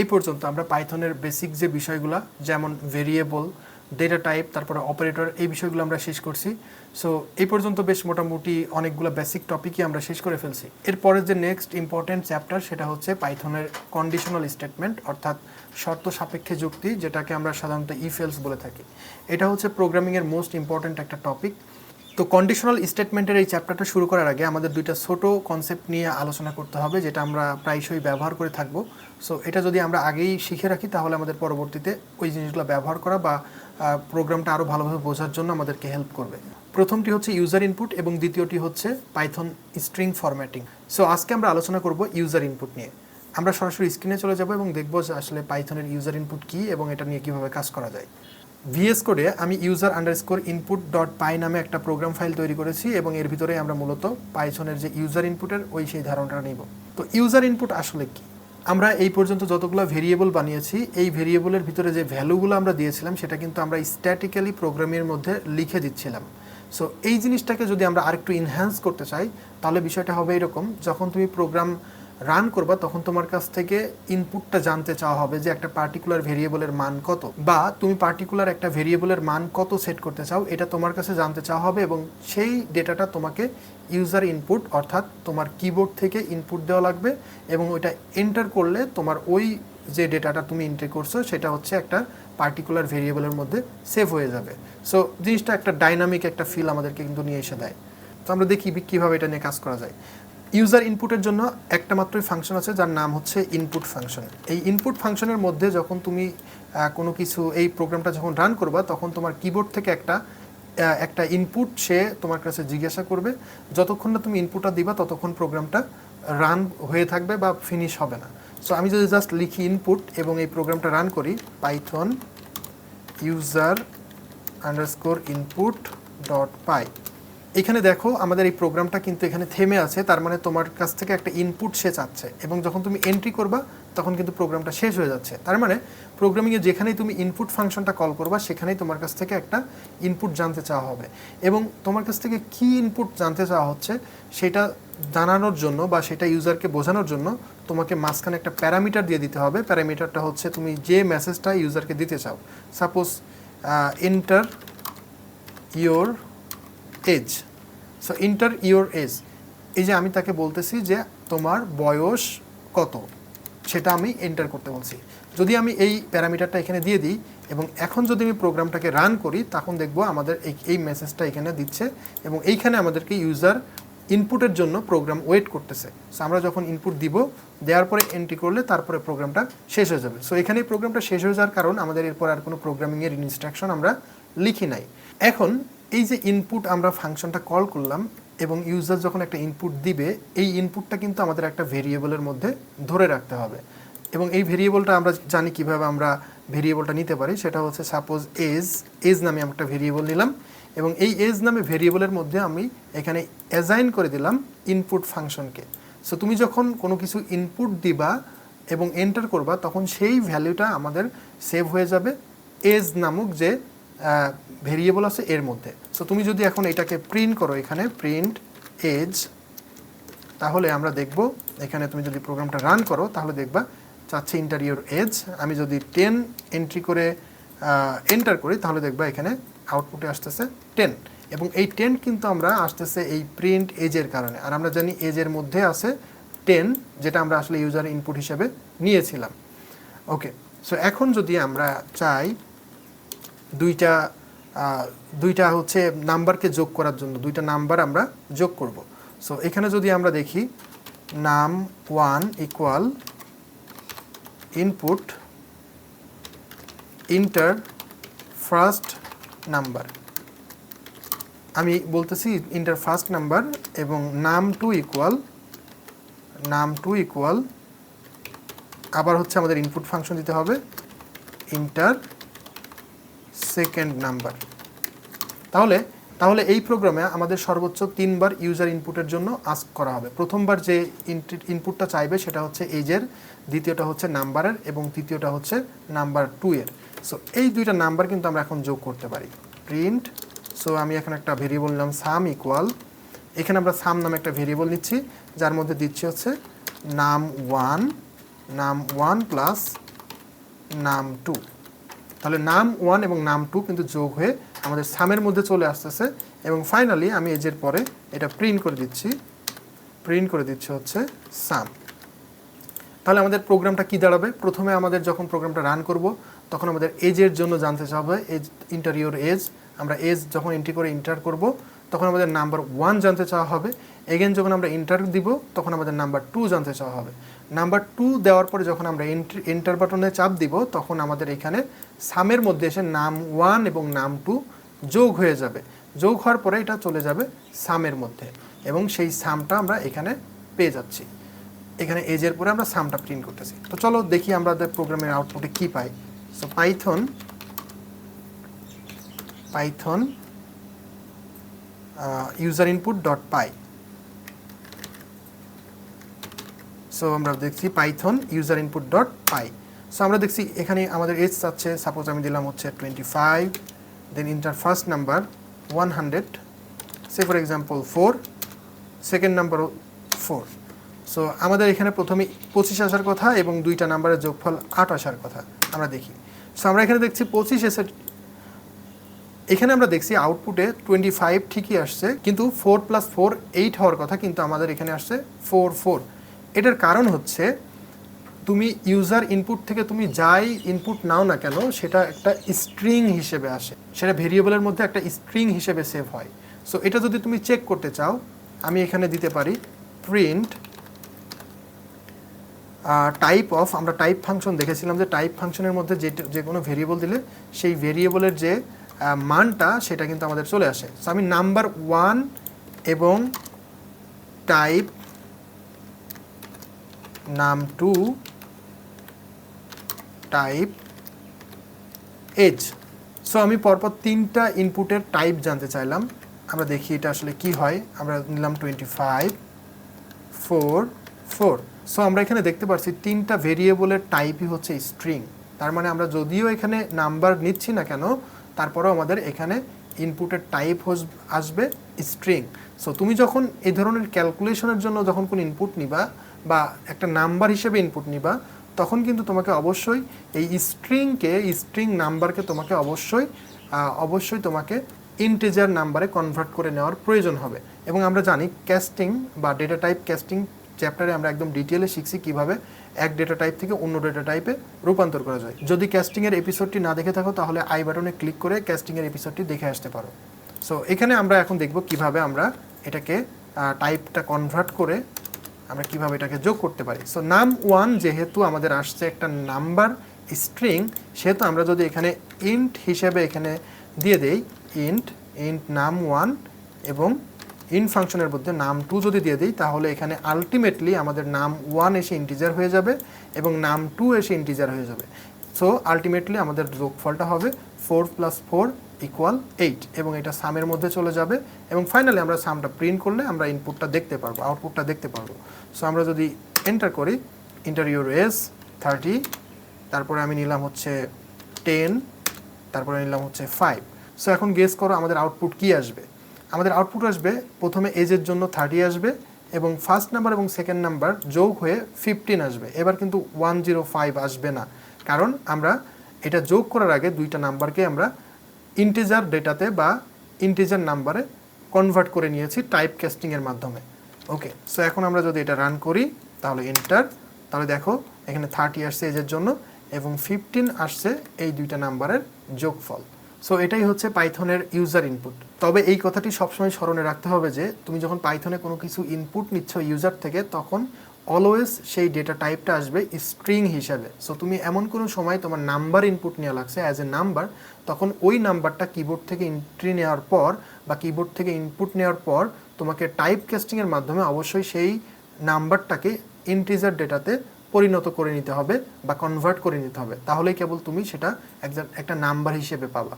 এই পর্যন্ত আমরা পাইথনের বেসিক যে বিষয়গুলো, যেমন ভেরিয়েবল ডেটা টাইপ তারপরে অপারেটর এই বিষয়গুলো আমরা শেষ করছি। সো এই পর্যন্ত বেশ মোটামুটি অনেকগুলো বেসিক টপিকই আমরা শেষ করে ফেলছি। এরপরে যে নেক্সট ইম্পর্টেন্ট চ্যাপ্টার সেটা হচ্ছে পাইথনের কন্ডিশনাল স্টেটমেন্ট অর্থাৎ শর্ত সাপেক্ষে যুক্তি, যেটাকে আমরা সাধারণত ইফেলস বলে থাকি। এটা হচ্ছে প্রোগ্রামিংয়ের মোস্ট ইম্পর্টেন্ট একটা টপিক তো কন্ডিশনাল স্টেটমেন্টের এই চ্যাপ্টারটা শুরু করার আগে আমাদের দুইটা ছোট কনসেপ্ট নিয়ে আলোচনা করতে হবে, যেটা আমরা প্রায়শই ব্যবহার করে থাকব। সো এটা যদি আমরা আগেই শিখে রাখি, তাহলে আমাদের পরবর্তীতে ওই জিনিসগুলো ব্যবহার করা বা প্রোগ্রামটা আরও ভালোভাবে বোঝার জন্য আমাদেরকে হেল্প করবে। প্রথমটি হচ্ছে ইউজার ইনপুট এবং দ্বিতীয়টি হচ্ছে পাইথন স্ট্রিং ফরম্যাটিং সো আজকে আমরা আলোচনা করব ইউজার ইনপুট নিয়ে। আমরা সরাসরি স্ক্রিনে চলে যাব এবং দেখব যে আসলে পাইথনের ইউজার ইনপুট কী এবং এটা নিয়ে কীভাবে কাজ করা যায়। ভিএস কোডে আমি user underscore input dot py নামে একটা প্রোগ্রাম ফাইল তৈরি করেছি এবং এর ভিতরে আমরা মূলত পাইথনের যে ইউজার ইনপুটের ওই সেই ধারণাটা নিব। তো ইউজার ইনপুট আসলে কি? আমরা এই পর্যন্ত যতগুলো ভেরিয়েবল বানিয়েছি, এই ভেরিয়েবলের ভিতরে যে ভ্যালুগুলো আমরা দিয়েছিলাম, সেটা কিন্তু আমরা স্ট্যাটিক্যালি প্রোগ্রামের মধ্যে লিখে দিচ্ছিলাম। সো এই জিনিসটাকে যদি আমরা আরেকটু ইনহ্যান্স করতে চাই, তাহলে বিষয়টা হবে এরকম, যখন তুমি প্রোগ্রাম রান করবা, তখন তোমার কাছ থেকে ইনপুটটা জানতে চাওয়া হবে যে একটা পার্টিকুলার ভেরিয়েবলের মান কত। বা তুমি পার্টিকুলার একটা ভেরিয়েবলের মান কত সেট করতে চাও, এটা তোমার কাছে জানতে চাওয়া হবে এবং সেই ডেটাটা তোমাকে ইউজার ইনপুট অর্থাৎ তোমার কিবোর্ড থেকে ইনপুট দেওয়া লাগবে এবং ওইটা এন্টার করলে তোমার ওই যে ডেটাটা তুমি এন্ট্রি করছ, সেটা হচ্ছে একটা পার্টিকুলার ভেরিয়েবলের মধ্যে সেভ হয়ে যাবে। সো জিনিসটা একটা ডাইনামিক একটা ফিল আমাদেরকে কিন্তু নিয়ে এসে দেয়। তো আমরা দেখি কীভাবে এটা নিয়ে কাজ করা যায়। ইউজার ইনপুটের জন্য একটা মাত্রই ফাংশন আছে, যার নাম হচ্ছে ইনপুট ফাংশন এই ইনপুট ফাংশনের মধ্যে যখন তুমি কোনো কিছু, এই প্রোগ্রামটা যখন রান করবা, তখন তোমার কিবোর্ড থেকে একটা একটা ইনপুট সে তোমার কাছে জিজ্ঞাসা করবে। যতক্ষণ না তুমি ইনপুটটা দিবা, ততক্ষণ প্রোগ্রামটা রান হয়ে থাকবে বা ফিনিশ হবে না। সো আমি যদি জাস্ট লিখি ইনপুট এবং এই প্রোগ্রামটা রান করি Python user underscore input dot py এখানে দেখো আমাদের এই প্রোগ্রামটা কিন্তু এখানে থেমে আছে, তার মানে তোমার কাছ থেকে একটা ইনপুট সে চাচ্ছে এবং যখন তুমি এন্ট্রি করবা, তখন কিন্তু প্রোগ্রামটা শেষ হয়ে যাচ্ছে। তার মানে প্রোগ্রামিংয়ে যেখানেই তুমি ইনপুট ফাংশনটা কল করবা, সেখানেই তোমার কাছ থেকে একটা ইনপুট জানতে চাওয়া হবে। এবং তোমার কাছ থেকে কি ইনপুট জানতে চাওয়া হচ্ছে, সেটা জানানোর জন্য বা সেটা ইউজারকে বোঝানোর জন্য তোমাকে মাঝখানে একটা প্যারামিটার দিয়ে দিতে হবে। প্যারামিটারটা হচ্ছে তুমি যে মেসেজটা ইউজারকে দিতে চাও। Suppose enter your age so enter your age এই যে আমি তাকে বলতেছি যে তোমার বয়স কত? সেটা আমি এন্টার করতে বলছি। যদি আমি এই প্যারামিটারটা এখানে দিয়ে দিই এবং এখন যদি আমি প্রোগ্রামটাকে রান করি, তখন দেখব আমাদের এই এই মেসেজটা এখানে দিচ্ছে এবং এইখানে আমাদেরকে ইউজার ইনপুটের জন্য প্রোগ্রাম ওয়েট করতেছে। সো আমরা যখন ইনপুট দিব, দেওয়ার পরে এন্ট্রি করলে তারপরে প্রোগ্রামটা শেষ হয়ে যাবে। সো এখানে প্রোগ্রামটা শেষ হয়ে যাওয়ার কারণ আমাদের এরপর আর কোনো প্রোগ্রামিংয়ের ইনস্ট্রাকশন আমরা লিখি নাই। এখন এই যে ইনপুট আমরা ফাংশনটা কল করলাম এবং ইউজার যখন একটা ইনপুট দিবে, এই ইনপুটটা কিন্তু আমাদের একটা ভেরিয়েবলের মধ্যে ধরে রাখতে হবে। এবং এই ভেরিয়েবলটা আমরা জানি কীভাবে আমরা ভেরিয়েবলটা নিতে পারি, সেটা হচ্ছে সাপোজ এজ এজ নামে আমরা একটা ভেরিয়েবল নিলাম এবং এই এজ নামে ভেরিয়েবলের মধ্যে আমি এখানে অ্যাজাইন করে দিলাম ইনপুট ফাংশনকে সো তুমি যখন কোনো কিছু ইনপুট দিবা এবং এন্টার করবা, তখন সেই ভ্যালুটা আমাদের সেভ হয়ে যাবে। এজ নামক যে ভেরিয়েবল আছে এর মধ্যে। সো তুমি যদি এখন এটাকে প্রিন্ট করো এখানে প্রিন্ট এজ তাহলে আমরা দেখব, এখানে তুমি যদি প্রোগ্রামটা রান করো, তাহলে দেখবা চাচ্ছে ইন্টারিয়র এজ আমি যদি টেন এন্ট্রি করে এন্টার করি, তাহলে দেখবা এখানে আউটপুটে আসতেছে টেন এবং এই টেন কিন্তু আমরা আসতেছে এই প্রিন্ট এজের কারণে। আর আমরা জানি এজের মধ্যে আছে টেন যেটা আমরা আসলে ইউজার ইনপুট হিসেবে নিয়েছিলাম। ওকে সো এখন যদি আমরা চাই দুইটা দুইটা হচ্ছে নাম্বারকে যোগ করার জন্য, দুইটা নাম্বার আমরা যোগ করব। সো এখানে যদি আমরা দেখি, num one equal input enter first number আমি বলতেছি ইন্টার ফার্স্ট নাম্বার এবং num two equal num two equal আবার হচ্ছে আমাদের ইনপুট ফাংশন দিতে হবে ইন্টার সেকেন্ড নাম্বার তাহলে তাহলে এই প্রোগ্রামে আমাদের সর্বোচ্চ তিনবার ইউজার ইনপুটের জন্য আস্ক করা হবে। প্রথমবার যে ইনপুটটা চাইবে সেটা হচ্ছে এজের দ্বিতীয়টা হচ্ছে নাম্বারের এবং তৃতীয়টা হচ্ছে নাম্বার টু এর সো এই দুইটা নাম্বার কিন্তু আমরা এখন যোগ করতে পারি। প্রিন্ট সো আমি এখন একটা ভেরিয়েবল নিলাম সাম ইকুয়াল এখানে আমরা সাম নামে একটা ভেরিয়েবল নিচ্ছি, যার মধ্যে দিচ্ছি হচ্ছে নাম ওয়ান নাম ওয়ান প্লাস নাম টু তাহলে নাম ওয়ান এবং নাম টু কিন্তু যোগ হয়ে আমাদের সামের মধ্যে চলে আসতেছে। এবং ফাইনালি আমি এজের পরে এটা প্রিন্ট করে দিচ্ছি। প্রিন্ট করে দিচ্ছি হচ্ছে সাম তাহলে আমাদের প্রোগ্রামটা কি দাঁড়াবে? প্রথমে আমাদের যখন প্রোগ্রামটা রান করব, তখন আমাদের এজের জন্য জানতে চাওয়া হবে। এজ ইন্টারিওর এজ আমরা এজ যখন এন্ট্রি করে ইন্টার করব তখন আমাদের নাম্বার ওয়ান জানতে চাওয়া হবে। এগেন যখন আমরা ইন্টার দিব, তখন আমাদের নাম্বার টু জানতে চাওয়া হবে। নাম্বার টু দেওয়ার পরে যখন আমরা এন্টার বাটনে চাপ দিব, তখন আমাদের এখানে সামের মধ্যে এসে নাম ওয়ান এবং নাম টু যোগ হয়ে যাবে। যোগ হওয়ার পরে এটা চলে যাবে সামের মধ্যে এবং সেই সামটা আমরা এখানে পেয়ে যাচ্ছি। এখানে এজের পরে আমরা সামটা প্রিন্ট করতেছি। তো চলো দেখি আমরা প্রোগ্রামের আউটপুটে কি পাই। So Python Python user input dot py so আমরা দেখছি Python user input dot py so আমরা দেখছি এখানে আমাদের এজ চাচ্ছে সাপোজ আমি দিলাম হচ্ছে twenty five then enter first number one hundred say for example four second number four so আমাদের এখানে প্রথমে পঁচিশ আসার কথা এবং দুইটা নাম্বারের যোগফল আট আসার কথা। আমরা দেখি। সো আমরা এখানে দেখছি পঁচিশ এসে এখানে আমরা দেখছি আউটপুটে টোয়েন্টি ফাইভ ঠিকই আসছে, কিন্তু ফোর প্লাস ফোর এইট হওয়ার কথা কিন্তু আমাদের এখানে আসছে ফোর ফোর এটার কারণ হচ্ছে তুমি ইউজার ইনপুট থেকে তুমি যাই ইনপুট নাও না কেন, সেটা একটা স্ট্রিং হিসেবে আসে। সেটা ভেরিয়েবলের মধ্যে একটা স্ট্রিং হিসেবে সেভ হয়। সো এটা যদি তুমি চেক করতে চাও, আমি এখানে দিতে পারি প্রিন্ট টাইপ অফ আমরা টাইপ ফাংশন দেখেছিলাম যে টাইপ ফাংশনের মধ্যে যে যে কোনো ভেরিয়েবল দিলে সেই ভেরিয়েবলের যে মানটা সেটা কিন্তু আমাদের চলে আসে। সো আমি নাম্বার ওয়ান এবং type num two type age so আমি পরপর তিনটা ইনপুটের টাইপ জানতে চাইলাম। আমরা দেখি এটা আসলে কি হয়। আমরা নিলাম twenty five four four so আমরা এখানে দেখতে পাচ্ছি তিনটা ভেরিয়েবলের টাইপই হচ্ছে স্ট্রিং তার মানে আমরা যদিও এখানে নাম্বার নিচ্ছি না কেন তারপরেও আমাদের এখানে ইনপুটের টাইপ আসবে স্ট্রিং সো তুমি যখন এই ধরনের ক্যালকুলেশনের জন্য যখন কোনো ইনপুট নিবা বা একটা নাম্বার হিসেবে ইনপুট নিবা, তখন কিন্তু তোমাকে অবশ্যই এই স্ট্রিংকে স্ট্রিং নাম্বারকে তোমাকে অবশ্যই অবশ্যই তোমাকে ইন্টিজার নাম্বারে কনভার্ট করে নেওয়ার প্রয়োজন হবে। এবং আমরা জানি ক্যাস্টিং বা ডেটা টাইপ ক্যাস্টিং চ্যাপ্টারে আমরা একদম ডিটেলে শিখছি কীভাবে এক ডেটা টাইপ থেকে অন্য ডেটা টাইপে রূপান্তর করা যায়। যদি ক্যাস্টিংয়ের এপিসোডটি না দেখে থাকো, তাহলে আই বাটনে ক্লিক করে ক্যাস্টিংয়ের এপিসোডটি দেখে আসতে পারো। সো এখানে আমরা এখন দেখব কীভাবে আমরা এটাকে টাইপটা কনভার্ট করে আমরা কীভাবে এটাকে যোগ করতে পারি। সো নাম ওয়ান যেহেতু আমাদের আসছে একটা নাম্বার স্ট্রিং সেহেতু আমরা যদি এখানে ইন্ট হিসেবে এখানে দিয়ে দেই ইন্ট ইন্ট নাম ওয়ান এবং ইন ফাংশনের মধ্যে নাম টু যদি দিয়ে দিই, তাহলে এখানে আলটিমেটলি আমাদের নাম ওয়ান এসে ইন্টিজার হয়ে যাবে এবং নাম টু এসে ইন্টিজার হয়ে যাবে। সো আলটিমেটলি আমাদের যোগফলটা হবে four plus four equal eight এবং এটা সামের মধ্যে চলে যাবে এবং ফাইনালি আমরা সামটা প্রিন্ট করলে আমরা ইনপুটটা দেখতে পারব আউটপুটটা দেখতে পারব। সো আমরা যদি এন্টার করি ইন্টারভিউর এস থার্টি তারপরে আমি নিলাম হচ্ছে টেন তারপরে নিলাম হচ্ছে ফাইভ সো এখন গেস করো আমাদের আউটপুট কি আসবে? আমাদের আউটপুট আসবে, প্রথমে এজের জন্য থার্টি আসবে এবং ফার্স্ট নাম্বার এবং সেকেন্ড নাম্বার যোগ হয়ে ফিফটিন আসবে। এবার কিন্তু ওয়ান জিরো ফাইভ আসবে না। কারণ আমরা এটা যোগ করার আগে দুইটা নাম্বারকে আমরা ইন্টিজার ডেটাতে বা ইন্টিজার নাম্বারে কনভার্ট করে নিয়েছি টাইপ ক্যাস্টিংয়ের মাধ্যমে। ওকে সো এখন আমরা যদি এটা রান করি, তাহলে এন্টার তাহলে দেখো এখানে থার্টি আসছে এজের জন্য এবং ফিফটিন আসছে এই দুইটা নাম্বারের যোগফল। সো এটাই হচ্ছে পাইথনের ইউজার ইনপুট তবে এই কথাটি সবসময় স্মরণে রাখতে হবে যে, তুমি যখন পাইথনে কোনো কিছু ইনপুট নিচ্ছ ইউজার থেকে, তখন অলওয়েজ সেই ডেটা টাইপটা আসবে স্ট্রিং হিসাবে। সো তুমি এমন কোনো সময় তোমার নাম্বার ইনপুট নেওয়া লাগছে অ্যাজ এ নাম্বার তখন ওই নাম্বারটা কিবোর্ড থেকে এন্ট্রি নেওয়ার পর বা কিবোর্ড থেকে ইনপুট নেওয়ার পর তোমাকে টাইপ কাস্টিংয়ের মাধ্যমে অবশ্যই সেই নাম্বারটাকে ইন্টিজার ডেটাতে পরিণত করে নিতে হবে বা কনভার্ট করে নিতে হবে। তাহলেই কেবল তুমি সেটা একজন একটা নাম্বার হিসেবে পাবা।